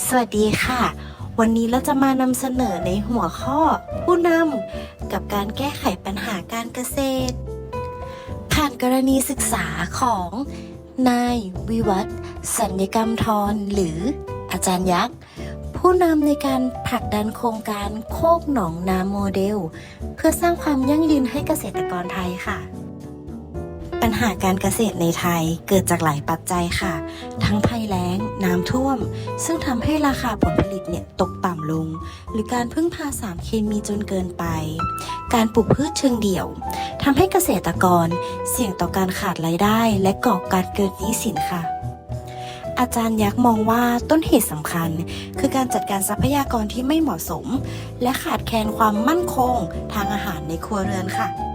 สวัสดีค่ะ วันนี้เราจะมานำเสนอในหัวข้อ ผู้นำกับการแก้ไขปัญหาการเกษตร ผ่านกรณีศึกษาของนายวิวัฒน์สัญญกรรมทรหรืออาจารย์ยักษ์ ผู้นำในการผลักดันโครงการโคกหนองนาโมเดล เพื่อสร้างความยั่งยืนให้เกษตรกรไทยค่ะ ปัญหาการเกษตรในไทยเกิดจากหลายปัจจัยค่ะ ทั้งภัยแล้ง น้ำท่วม ซึ่งทำให้ราคาผลผลิตเนี่ยตกต่ำลง หรือการพึ่งพาสารเคมีจนเกินไป การปลูกพืชเชิงเดี่ยวทำให้เกษตรกรเสี่ยงต่อการขาดรายได้ และก่อการเกิดหนี้สินค่ะอาจารย์ยักษ์มองว่าต้นเหตุสำคัญ คือการจัดการทรัพยากรที่ไม่เหมาะสม และขาดแคลนความมั่นคงทางอาหารในครัวเรือนค่ะ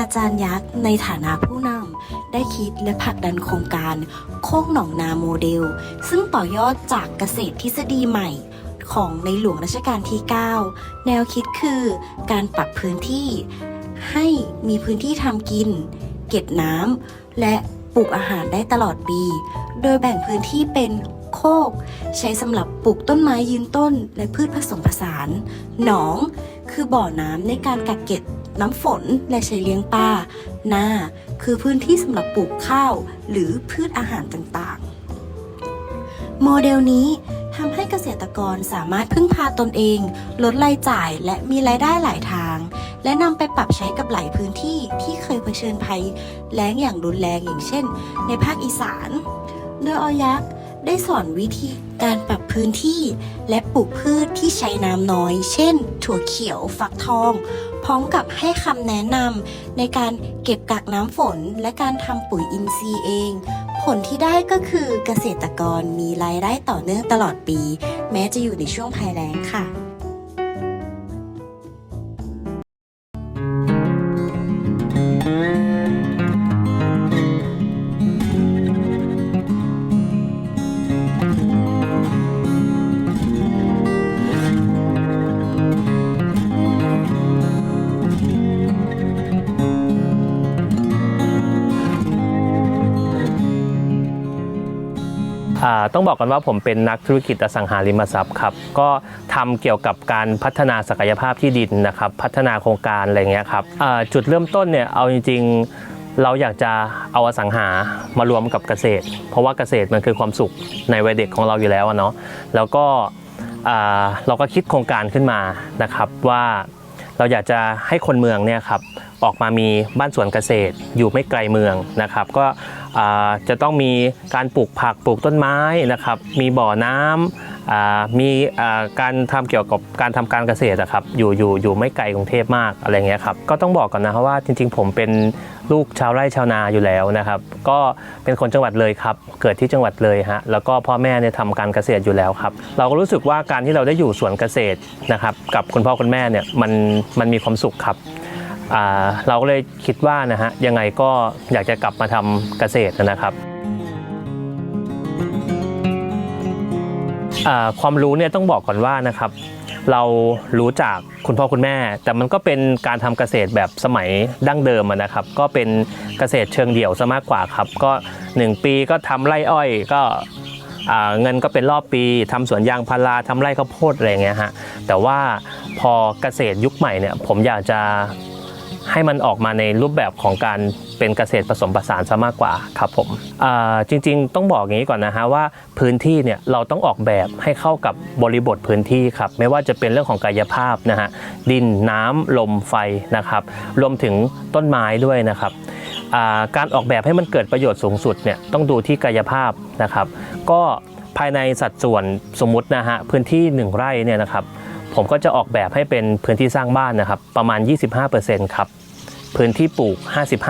อาจารย์ยักษ์ในฐานะผู้นำได้คิดและผลักดันโครงการโคกหนองนาโมเดล ซึ่งต่อยอดจากเกษตรทฤษฎีใหม่ของในหลวงรัชกาลที่ 9 แนวคิดคือการปรับพื้นที่ ให้มีพื้นที่ทำกิน เก็บน้ำและปลูกอาหารได้ตลอดปี โดยแบ่งพื้นที่เป็นโคก ใช้สำหรับปลูกต้นไม้ยืนต้น และพืชผสมผสาน หนอง คือบ่อน้ำในการกักเก็บ น้ำฝนและใช้เลี้ยงปลานาคือพื้นที่สำหรับปลูกข้าวหรือพืชอาหารต่างๆ โมเดลนี้ทำให้เกษตรกรสามารถพึ่งพาตนเอง ลดรายจ่ายและมีรายได้หลายทาง และนำไปปรับใช้กับหลายพื้นที่ที่เคยเผชิญภัยแล้งอย่างรุนแรงอย่างเช่น ในภาคอีสาน โดยออยักษ์ได้สอนวิธีการปรับพื้นที่และปลูกพืชที่ใช้น้ำน้อย เช่น ถั่วเขียว ฟักทอง ร้อมกับให้คำแนะนำในการเก็บกักน้ำฝน และการทำปุ๋ยอินทรีย์เอง ผลที่ได้ก็คือเกษตรกรมีรายได้ต่อเนื่องตลอดปี แม้จะอยู่ในช่วงภัยแล้งค่ะ ต้องบอกกันว่าผมเป็นนักธุรกิจอสังหาริมทรัพย์ครับ ก็ทำเกี่ยวกับการพัฒนาศักยภาพที่ดินนะครับ พัฒนาโครงการอะไรเงี้ยครับจุดเริ่มต้นเนี่ยเอาจริงๆเราอยากจะเอาอสังหามารวมกับเกษตร เพราะว่าเกษตรมันคือความสุขในวัยเด็กของเราอยู่แล้วเนาะแล้วก็เราก็คิดโครงการขึ้นมานะครับว่าเราอยากจะให้คนเมืองเนี่ยครับออกมามีบ้านสวนเกษตรอยู่ไม่ไกลเมืองนะครับ ก็ จะต้องมีการปลูกผักปลูกต้นไม้นะครับ มีบ่อน้ำมีการทำเกี่ยวกับการทำการเกษตรอะครับ อยู่อยู่อยู่ไม่ไกลกรุงเทพมากอะไรเงี้ยครับก็ต้องบอกก่อนนะครับว่าจริง ๆ ผมเป็นลูกชาวไร่ชาวนาอยู่แล้วนะครับ ก็เป็นคนจังหวัดเลยครับ เกิดที่จังหวัดเลยฮะแล้วก็พ่อแม่เนี่ยทำการเกษตรอยู่แล้วครับ เราก็รู้สึกว่าการที่เราได้อยู่สวนเกษตรนะครับ กับคุณพ่อคุณแม่เนี่ยมันมันมีความสุขครับ เราก็เลยคิดว่านะฮะยังไงก็อยากจะกลับมาทำเกษตรนะครับความรู้เนี่ยต้องบอกก่อนว่านะครับเรารู้จากคุณพ่อคุณแม่ แต่มันก็เป็นการทำเกษตรแบบสมัยดั้งเดิมนะครับ ก็เป็นเกษตรเชิงเดี่ยวซะมากกว่าครับ ก็ 1 ปีก็ทำไร่อ้อยก็เงินก็เป็นรอบปีทำสวนยางพาราทำไร่ข้าวโพดอะไรเงี้ยฮะแต่ว่าพอเกษตรยุคใหม่เนี่ยผมอยากจะ ให้มันออกมาในรูปแบบของการเป็นเกษตรผสมผสานซะมากกว่าครับผมจริงๆ ต้องบอกอย่างนี้ก่อนนะฮะว่าพื้นที่เนี่ยเราต้องออกแบบให้เข้ากับบริบทพื้นที่ครับไม่ว่าจะเป็นเรื่องของกายภาพนะฮะดินน้ำลมไฟนะครับรวมถึงต้นไม้ด้วยนะครับการออกแบบให้มันเกิดประโยชน์สูงสุดเนี่ยต้องดูที่กายภาพนะครับ ก็ภายในสัดส่วนสมมุตินะฮะพื้นที่ 1 ไร่เนี่ยนะครับผมก็จะออกแบบให้เป็นพื้นที่สร้างบ้านนะครับ ประมาณ 25%ครับ พื้นที่ปลูก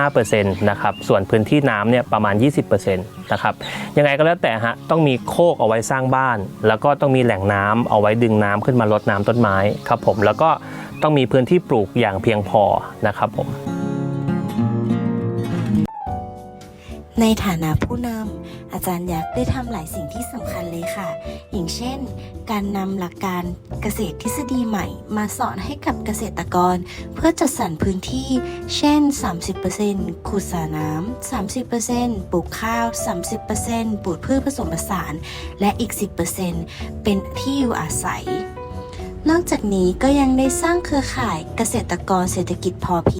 55%นะครับ ส่วนพื้นที่น้ำเนี่ยประมาณ 20%นะครับ ยังไงก็แล้วแต่ฮะ ต้องมีโคกเอาไว้สร้างบ้าน แล้วก็ต้องมีแหล่งน้ำเอาไว้ดึงน้ำขึ้นมารดน้ำต้นไม้ครับผม แล้วก็ต้องมีพื้นที่ปลูกอย่างเพียงพอนะครับผม ในฐานะผู้นำอาจารย์ยักษ์ได้ทำหลายสิ่งที่สำคัญเลยค่ะ อย่างเช่น การนำหลักการเกษตรทฤษฎีใหม่ มาสอนให้กับเกษตรกร เพื่อจัดสรรพื้นที่ เช่น 30%ขุดสระน้ำ30%ปลูกข้าว 30%ปลูกพืชผสมผสาน และอีก 10%เป็นที่อยู่อาศัย นอกจากนี้ก็ยังได้สร้างเครือข่ายเกษตรกรเศรษฐกิจพอเพียง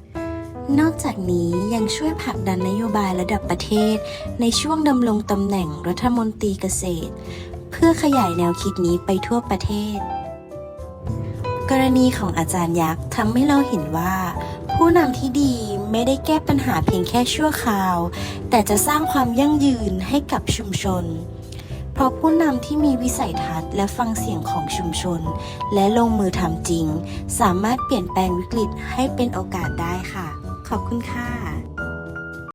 นอกจากนี้ยังช่วยผลักดันนโยบายระดับประเทศ ในช่วงดำรงตำแหน่งรัฐมนตรีเกษตร เพื่อขยายแนวคิดนี้ไปทั่วประเทศ กรณีของอาจารย์ยักษ์ทำให้เราเห็นว่า ผู้นำที่ดีไม่ได้แก้ปัญหาเพียงแค่ชั่วคราว แต่จะสร้างความยั่งยืนให้กับชุมชน เพราะผู้นำที่มีวิสัยทัศน์และฟังเสียงของชุมชน และลงมือทำจริง สามารถเปลี่ยนแปลงวิกฤตให้เป็นโอกาสได้ค่ะ ขอบคุณค่ะ